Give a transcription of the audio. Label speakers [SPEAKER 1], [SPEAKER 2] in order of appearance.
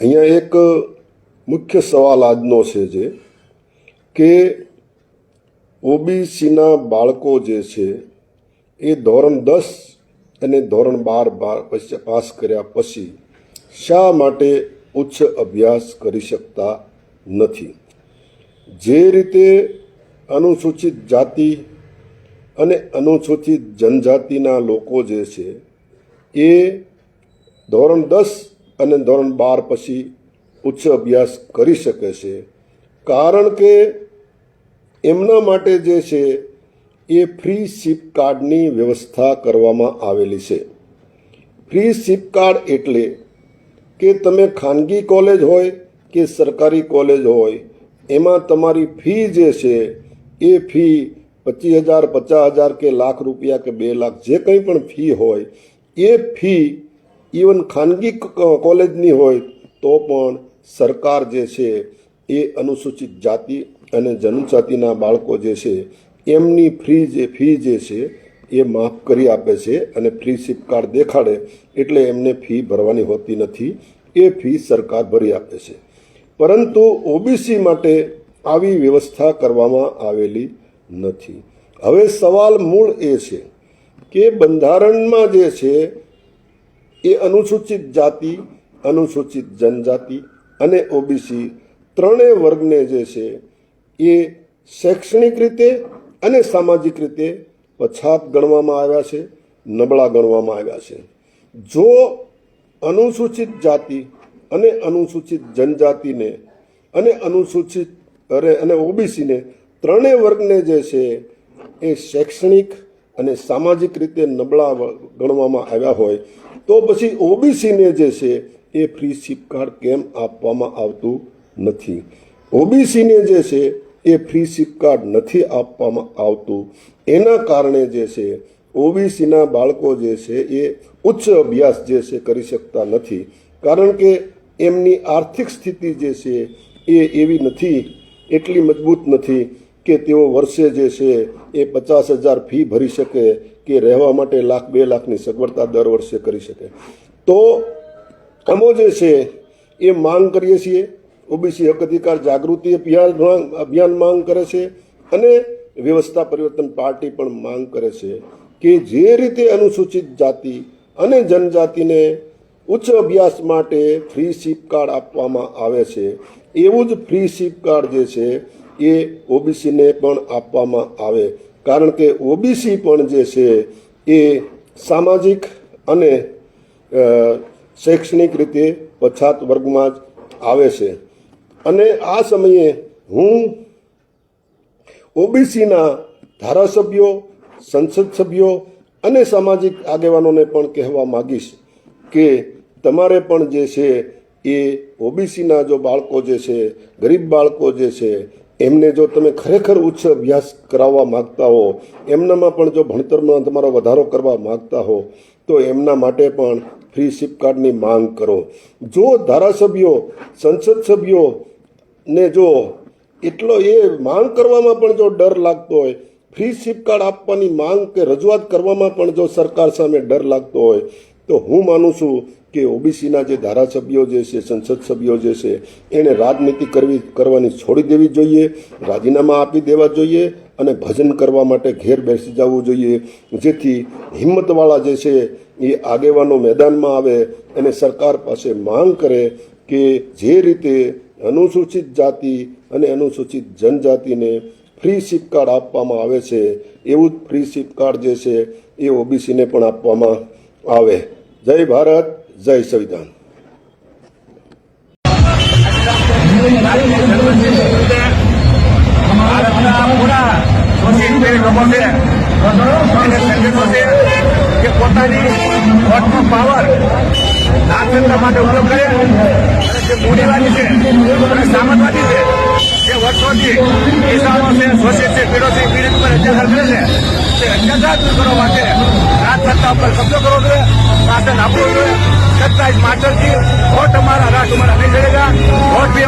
[SPEAKER 1] અહીંયા એક મુખ્ય સવાલ આજનો છે જે, કે ઓબીસીના બાળકો જે છે, એ ધોરણ દસ અને ધોરણ બાર બાર પાસ કર્યા પછી શા માટે ઉચ્ચ અભ્યાસ કરી શકતા નથી? જે રીતે અનુસૂચિત જાતિ અને અનુસૂચિત જનજાતિના લોકો જે છે, એ ધોરણ દસ અને ધોરણ બાર પછી ઉચ્ચ અભ્યાસ કરી શકે છે. કારણ કે એમના માટે જે છે, એ ફ્રી સિપ કાર્ડની વ્યવસ્થા કરવામાં આવેલી છે. ફ્રી સિપ કાર્ડ એટલે કે તમે ખાનગી કોલેજ હોય કે સરકારી કોલેજ હોય, એમાં તમારી ફી જે છે, એ ફી પચીસ હજાર, પચાસ હજાર કે લાખ રૂપિયા કે બે લાખ જે કંઈ પણ ફી હોય, એ ફી ઇવન ખાનગી કોલેજની હોય તો પણ સરકાર જે છે એ અનુસૂચિત જાતિ અને જનજાતિના બાળકો જે છે એમની ફ્રી જે, ફી જે છે એ માફ કરી આપે છે અને ફ્રી સિપ કાર્ડ દેખાડે એટલે એમને ફી ભરવાની હોતી નથી. એ ફી સરકાર ભરી આપે છે. પરંતુ ઓબીસી માટે આવી વ્યવસ્થા કરવામાં આવેલી નથી. હવે સવાલ મૂળ એ છે કે બંધારણમાં જે છે એ અનુસૂચિત જાતિ, અનુસૂચિત જનજાતિ અને ઓબીસી ત્રણેય વર્ગને જે છે એ શૈક્ષણિક રીતે અને સામાજિક રીતે પછાત ગણવામાં આવ્યા છે, નબળા ગણવામાં આવ્યા છે. જો અનુસૂચિત જાતિ અને અનુસૂચિત જનજાતિને અને અનુસૂચિત, અરે, અને ઓબીસીને ત્રણેય વર્ગને જે છે એ શૈક્ષણિક અને સામાજિક રીતે નબળા ગણવામાં આવ્યા હોય તો પછી ઓબીસીને જે છે એ ફ્રી સીપ કાર્ડ કેમ આપવામાં આવતું નથી? ઓબીસીને જે છે એ ફ્રી સીપ કાર્ડ નથી આપવામાં આવતું. એના કારણે જે છે ઓબીસીના બાળકો જે છે એ ઉચ્ચ અભ્યાસ જે છે કરી શકતા નથી. કારણ કે એમની આર્થિક સ્થિતિ જે છે એ એવી નથી, એટલી મજબૂત નથી કે તેઓ વર્ષે જે છે એ પચાસ હજાર ફી ભરી શકે કે રહેવા માટે લાખ બે લાખની સગવડતા દર વર્ષે કરી શકે. તો અમો જે છે એ માંગ કરીએ છીએ. ઓબીસી હક અધિકાર જાગૃતિ અભિયાન અભિયાન માંગ કરે છે અને વ્યવસ્થા પરિવર્તન પાર્ટી પણ માંગ કરે છે કે જે રીતે અનુસૂચિત જાતિ અને જનજાતિને ઉચ્ચ અભ્યાસ માટે ફ્રી સિપ કાર્ડ આપવામાં આવે છે, એવું જ ફ્રી સિપ કાર્ડ જે છે એ ઓબીસીને પણ આપવામાં આવે. કારણ કે ઓબીસી પણ જે છે એ સામાજિક અને શૈક્ષણિક રીતે પછાત વર્ગમાં જ આવે છે. અને આ સમયે હું ઓબીસીના ધારાસભ્યો, સંસદ સભ્યો અને સામાજિક આગેવાનોને પણ કહેવા માગીશ કે તમારે પણ જે છે એ ઓબીસીના જો બાળકો જે છે, ગરીબ બાળકો જે છે એમને જો તમે ખરેખર ઉચ્ચ અભ્યાસ કરાવવા માગતા હો, એમનામાં પણ જો ભણતરમાં તમારો વધારો કરવા માગતા હો, તો એમના માટે પણ ફ્રી સિપકાર્ડની માંગ કરો. જો ધારાસભ્યો, સંસદ સભ્યો ને જો એટલો એ માંગ કરવામાં પણ જો ડર લાગતો હોય ફ્રી સિપકાર્ડ આપવાની માંગ કે રજૂઆત કરવામાં પણ જો સરકાર સામે ડર લાગતો હોય તો હું માનું છું કે ઓબીસીના જે ધારાસભ્યો જે છે, સંસદ સભ્યો જે છે એણે રાજનીતિ કરવી, કરવાની છોડી દેવી જોઈએ, રાજીનામા આપી દેવા જોઈએ અને ભજન કરવા માટે ઘેર બેસી જવું જોઈએ. જેથી હિંમતવાળા જે છે, એ આગેવાનો મેદાનમાં આવે અને સરકાર પાસે માંગ કરે કે જે રીતે અનુસૂચિત જાતિ અને અનુસૂચિત જનજાતિને ફ્રી સીપ કાર્ડ આપવામાં આવે છે, એવું જ ફ્રી સીપ કાર્ડ જે છે, એ ઓબીસીને પણ આપવામાં આવે. જય ભારત, જય સંવિધાન.
[SPEAKER 2] કે પોતાની વોટનો પાવર નાગરિકતા માટે ઉપયોગ કરે અને જે મૂડીવાદી છે અને સામંતવાદી છે જે વર્ષોથી કિસાનો છે શોષિત છે પીડો છે પીડિત પર અત્યાચાર કરે છે તે અત્યાચાર દૂર કરવા માટે રાજસત્તા ઉપર કબજો કરવો જોઈએ શાસન આપવું જોઈએ. જ માસ્ટરજી વોટ અમારા રાજ અમારા નહીં ચડેગા વોટ भी